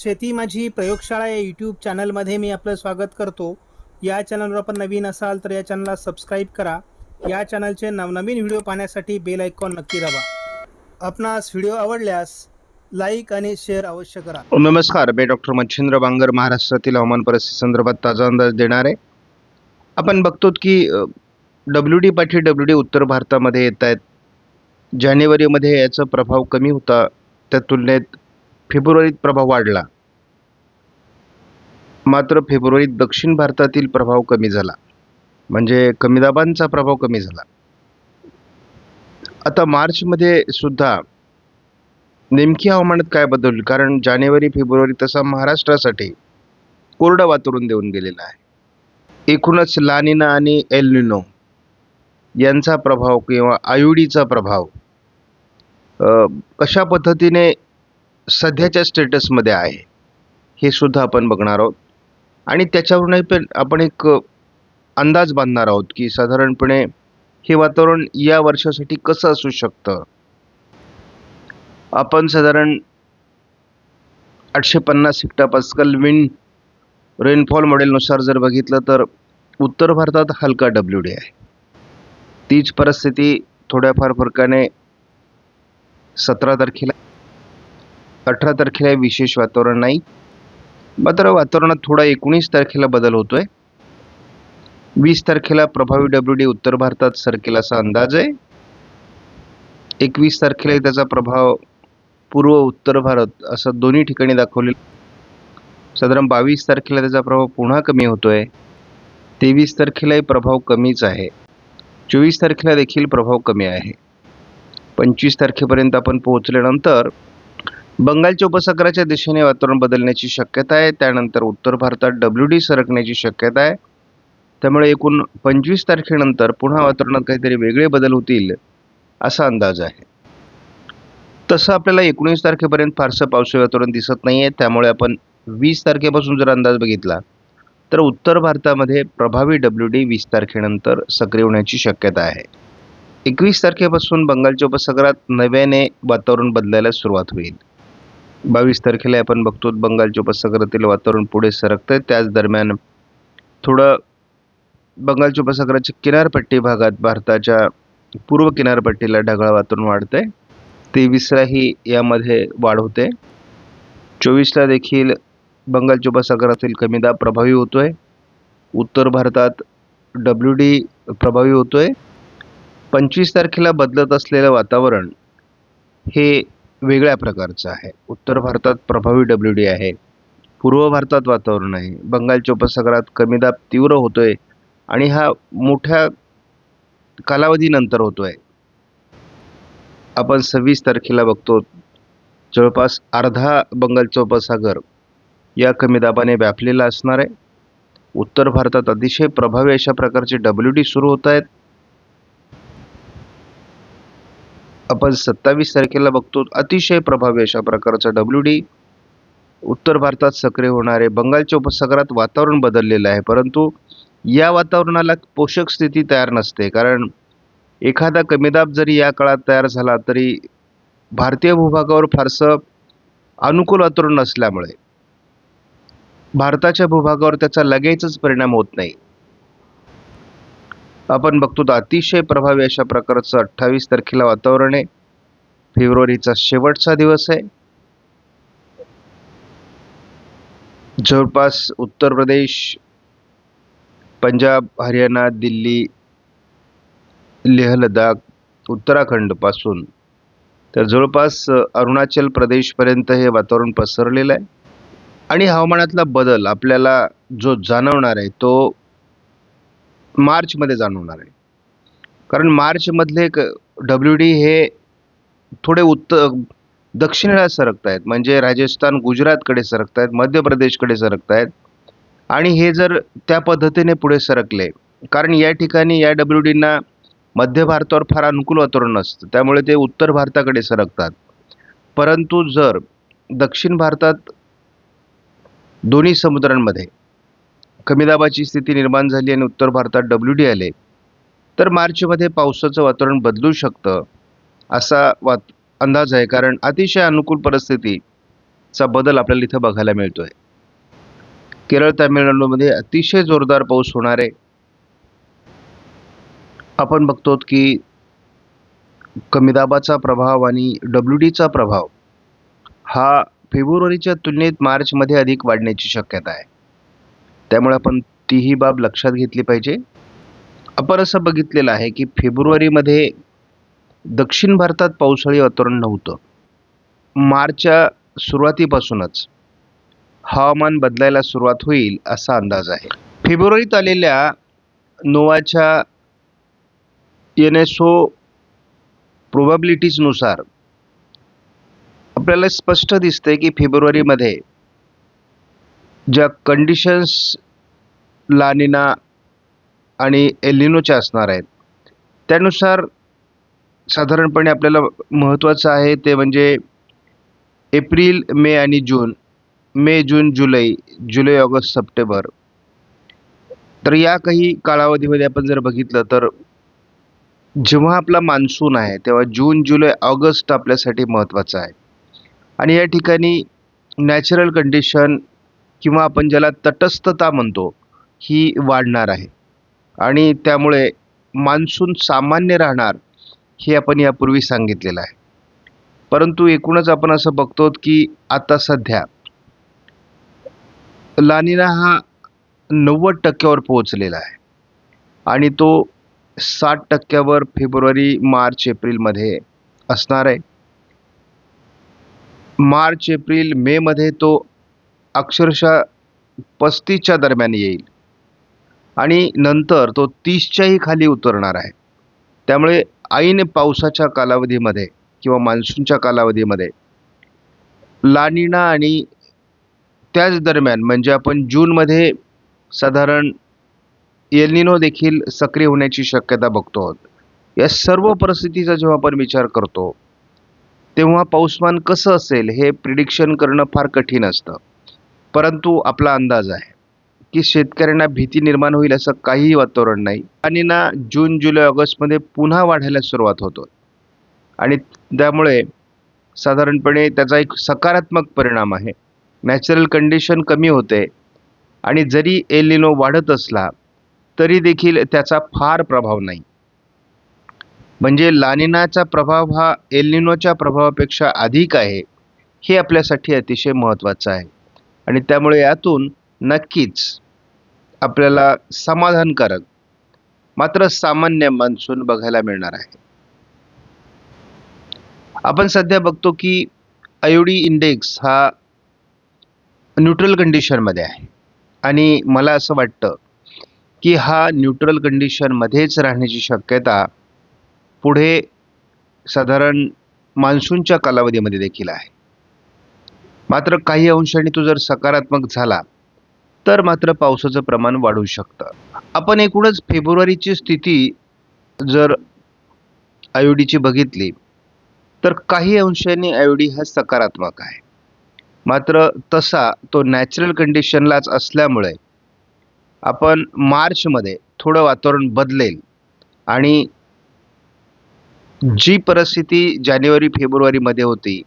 शेती माझी प्रयोगशाळा या यूट्यूब चॅनलमध्ये मी आपलं स्वागत करतो. या चॅनलवर आपण नवीन असाल तर या चॅनलला सबस्क्राईब करा. या चॅनलचे नवनवीन व्हिडिओ पाहण्यासाठी बेल आयकॉन नक्की दाबा. आपणास व्हिडिओ आवडल्यास लाईक आणि शेअर अवश्य करा. नमस्कार. मी डॉक्टर मच्छिंद्र बांगर महाराष्ट्रातील हवामान परिस्थिती संदर्भात ताजा अंदाज देणार. आहे आपण बघतो की डब्ल्यू डी पाठी डब्ल्यू डी उत्तर भारतामध्ये येत आहेत जानेवारीमध्ये याचा प्रभाव कमी होता. त्या तुलनेत फेब्रुवारीत प्रभाव वाढला. मात्र फेब्रुवारीत दक्षिण भारतातील प्रभाव कमी झाला. म्हणजे कमी दाबांचा प्रभाव कमी झाला. आता मार्चमध्ये सुद्धा नेमकी हवामानात काय बदल? कारण जानेवारी फेब्रुवारी तसा महाराष्ट्रासाठी कोरडं वातावरण देऊन गेलेला आहे. एकूणच लानिना आणि एलनिनो यांचा प्रभाव किंवा आयुडीचा प्रभाव कशा पद्धतीने सध्याच्या स्टेटसमध्ये आहे. हे सुद्धा आपण बघणार आहोत. आणि त्याच्यावरूनही पण आपण एक अंदाज बांधणार आहोत की साधारणपणे हे वातावरण या वर्षासाठी कसं असू शकतं? आपण साधारण आठशे पन्नास हेक्टा पास्कल विंड रेनफॉल मॉडेलनुसार जर बघितलं तर उत्तर भारतात हलका डब्ल्यू डी आहे. तीच परिस्थिती थोड्याफार फरकाने सतरा तारखेला अठरा तारखेला विशेष वातावरण नाही मात्र वातावरणात थोडा एकोणीस तारखेला बदल होतोय. वीस तारखेला प्रभावी डब्ल्यू डी उत्तर भारतात सरकेल असा अंदाज आहे. एकवीस तारखेला त्याचा प्रभाव पूर्व उत्तर भारत असं दोन्ही ठिकाणी दाखवले साधारण बावीस तारखेला त्याचा प्रभाव पुन्हा कमी होतोय. तेवीस तारखेलाही प्रभाव कमीच आहे. चोवीस तारखेला देखील प्रभाव कमी आहे. पंचवीस तारखेपर्यंत आपण पोहोचल्यानंतर बंगालच्या उपसागराच्या दिशेने वातावरण बदलण्याची शक्यता आहे. त्यानंतर उत्तर भारतात डब्ल्यू डी सरकण्याची शक्यता आहे. त्यामुळे एकूण पंचवीस तारखेनंतर पुन्हा वातावरणात काहीतरी वेगळे बदल होतील असा अंदाज आहे. तसं आपल्याला एकोणीस तारखेपर्यंत फारसं पावसाळी वातावरण दिसत नाही आहे त्यामुळे आपण वीस तारखेपासून जर अंदाज बघितला तर उत्तर भारतामध्ये प्रभावी डब्ल्यू डी वीस तारखेनंतर सक्रिय होण्याची शक्यता आहे. एकवीस तारखेपासून बंगालच्या उपसागरात नव्याने वातावरण बदलायला सुरुवात होईल. बावीस तारखेला आपण बघतो बंगालच्या उपसागरातील वातावरण पुढे सरकतं आहे त्याच दरम्यान थोडं बंगालच्या उपसागराच्या किनारपट्टी भागात भारताच्या पूर्व किनारपट्टीला ढगाळ वातावरण वाढतंय. तेवीसलाही यामध्ये वाढ होते. चोवीसला देखील बंगालच्या उपसागरातील कमी दाब प्रभावी आहे उत्तर भारतात डब्ल्यू डी प्रभावी होतो आहे पंचवीस तारखेला बदलत असलेलं वातावरण हे वेगळ्या प्रकारचं आहे. उत्तर भारतात प्रभावी डब्ल्यू डी आहे. पूर्व भारतात वातावरण आहे. बंगालच्या उपसागरात कमी दाब तीव्र होतोय आणि हा मोठ्या कालावधीनंतर होतो आहे आपण सव्वीस तारखेला बघतो जवळपास अर्धा बंगालचा उपसागर या कमी दाबाने व्यापलेला असणार आहे. उत्तर भारतात अतिशय प्रभावी अशा प्रकारचे डब्ल्यू डी सुरू होत आहेत. आपण सत्तावीस तारखेला बघतो अतिशय प्रभावी अशा प्रकारचा डब्ल्यू डी उत्तर भारतात सक्रिय होणारे बंगालच्या उपसागरात वातावरण बदललेलं आहे. परंतु या वातावरणाला पोषक स्थिती तयार नसते. कारण एखादा कमीदाब जरी या काळात तयार झाला तरी भारतीय भूभागावर फारसं अनुकूल वातावरण नसल्यामुळे भारताच्या भूभागावर त्याचा लगेचच परिणाम होत नाही. आपण बघतो तर अतिशय प्रभावी अशा प्रकारचं अठ्ठावीस तारखेला वातावरण आहे. फेब्रुवारीचा शेवटचा दिवस आहे. जवळपास उत्तर प्रदेश पंजाब हरियाणा दिल्ली लेह लडाख उत्तराखंडपासून तर जवळपास अरुणाचल प्रदेशपर्यंत हे वातावरण पसरलेलं आहे. आणि हवामानातला बदल आपल्याला जो जाणवणार आहे तो मार्चमध्ये जाणवणार आहे. कारण मार्चमधले क डब्ल्यू डी हे थोडे उत्तर दक्षिणेला सरकत आहेत म्हणजे राजस्थान गुजरातकडे सरकत आहेत मध्य प्रदेशकडे सरकत आहेत आणि हे जर त्या पद्धतीने पुढे सरकले कारण या ठिकाणी या डब्ल्यू डींना मध्य भारतावर फार अनुकूल वातावरण नसतं. त्यामुळे ते उत्तर भारताकडे सरकतात. परंतु जर दक्षिण भारतात दोन्ही समुद्रांमध्ये कमी दाबाची स्थिती निर्माण झाली आणि उत्तर भारतात डब्ल्यू डी आले तर मार्चमध्ये पावसाचं वातावरण बदलू शकतं असा वात अंदाज आहे. कारण अतिशय अनुकूल परिस्थितीचा बदल आपल्याला इथं बघायला मिळतो आहे केरळ तामिळनाडूमध्ये अतिशय जोरदार पाऊस होणार आहे. आपण बघतो की कमी दाबाचा प्रभाव आणि डब्ल्यू डीचा प्रभाव हा फेब्रुवारीच्या तुलनेत मार्चमध्ये अधिक वाढण्याची शक्यता आहे. त्यामुळे आपण तीही बाब लक्षात घेतली पाहिजे. आपण असं बघितलेलं आहे की फेब्रुवारीमध्ये दक्षिण भारतात पावसाळी वातावरण नव्हतं. मार्चच्या सुरुवातीपासूनच हवामान बदलायला सुरुवात होईल असा अंदाज आहे. फेब्रुवारीत आलेल्या नोवाच्या एन एस ओ प्रोबॅबिलिटीजनुसार आपल्याला स्पष्ट दिसतंय की फेब्रुवारीमध्ये ज्या कंडिशन्स लानिना आणि एलिनोच्या असणार आहेत त्यानुसार साधारणपणे आपल्याला महत्त्वाचं आहे ते म्हणजे एप्रिल मे आणि जून मे जून जुलै जुलै ऑगस्ट सप्टेंबर. तर या काही कालावधीमध्ये आपण जर बघितलं तर जेव्हा आपला मान्सून आहे तेव्हा जून जुलै ऑगस्ट आपल्यासाठी महत्त्वाचं आहे. आणि या ठिकाणी नॅचरल कंडिशन किंवा आपण ज्याला तटस्थता म्हणतो ही वाढणार आहे. आणि त्यामुळे मान्सून सामान्य राहणार हे आपण यापूर्वी सांगितलेलं आहे. परंतु एकूणच आपण असं बघतो की आता सध्या लानिना हा नव्वद टक्क्यावर पोहोचलेला आहे. आणि तो साठ टक्क्यावर फेब्रुवारी मार्च एप्रिलमध्ये असणार आहे. मार्च एप्रिल मेमध्ये तो अक्षरशः पस्तीसच्या दरम्यान येईल. आणि नंतर तो तीसच्याही खाली उतरणार आहे. त्यामुळे ऐन पावसाच्या कालावधीमध्ये किंवा मान्सूनच्या कालावधीमध्ये लानिना आणि त्याच दरम्यान म्हणजे आपण जूनमध्ये साधारण एलिनो देखील सक्रिय होण्याची शक्यता बघतो आहोत. या सर्व परिस्थितीचा जेव्हा आपण विचार करतो तेव्हा पाऊसमान कसं असेल हे प्रिडिक्शन करणं फार कठीण असतं. परंतु आपला अंदाज आहे की शेतकऱ्यांना भीती निर्माण होईल असं काहीही वातावरण नाही. आणि ना जून जुलै ऑगस्टमध्ये पुन्हा वाढायला सुरुवात होतो. आणि त्यामुळे साधारणपणे त्याचा एक सकारात्मक परिणाम आहे. नॅचरल कंडिशन कमी होते. आणि जरी एलिनो वाढत असला तरी देखील त्याचा फार प्रभाव नाही. म्हणजे लानिनाचा प्रभाव हा एलिनोच्या प्रभावापेक्षा अधिक आहे हे आपल्यासाठी अतिशय महत्त्वाचं आहे. आणि त्यामुळे यातून नक्कीच आपल्याला समाधानकारक मात्र सामान्य मान्सून बघायला मिळणार आहे. आपण सध्या बघतो की आयोडी इंडेक्स हा न्यूट्रल कंडिशनमध्ये आहे. आणि मला असं वाटतं की हा न्यूट्रल कंडिशनमध्येच राहण्याची शक्यता पुढे साधारण मान्सूनच्या कालावधीमध्ये देखील आहे. मात्र काही अंशाने तो जर सकारात्मक झाला तर मात्र पावसाचं प्रमाण वाढू शकतं. आपण एकूणच फेब्रुवारीची स्थिती जर आयोडीची बघितली तर काही अंशाने आयोडी हा सकारात्मक आहे. मात्र तसा तो नॅचरल कंडिशनलाच असल्यामुळे आपण मार्चमध्ये थोडं वातावरण बदलेल आणि जी परिस्थिती जानेवारी फेब्रुवारीमध्ये होती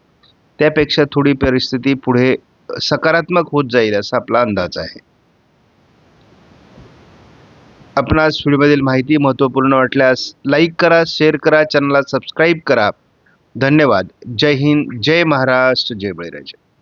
त्यापेक्षा थोडी परिस्थिती पुढे सकारात्मक होत जाईल असा आपला अंदाज आहे. आपणास व्हिडिओमधील माहिती महत्त्वपूर्ण वाटल्यास लाईक करा शेअर करा चॅनलला सबस्क्राईब करा. धन्यवाद. जय हिंद जय महाराष्ट्र जय बळीराजा.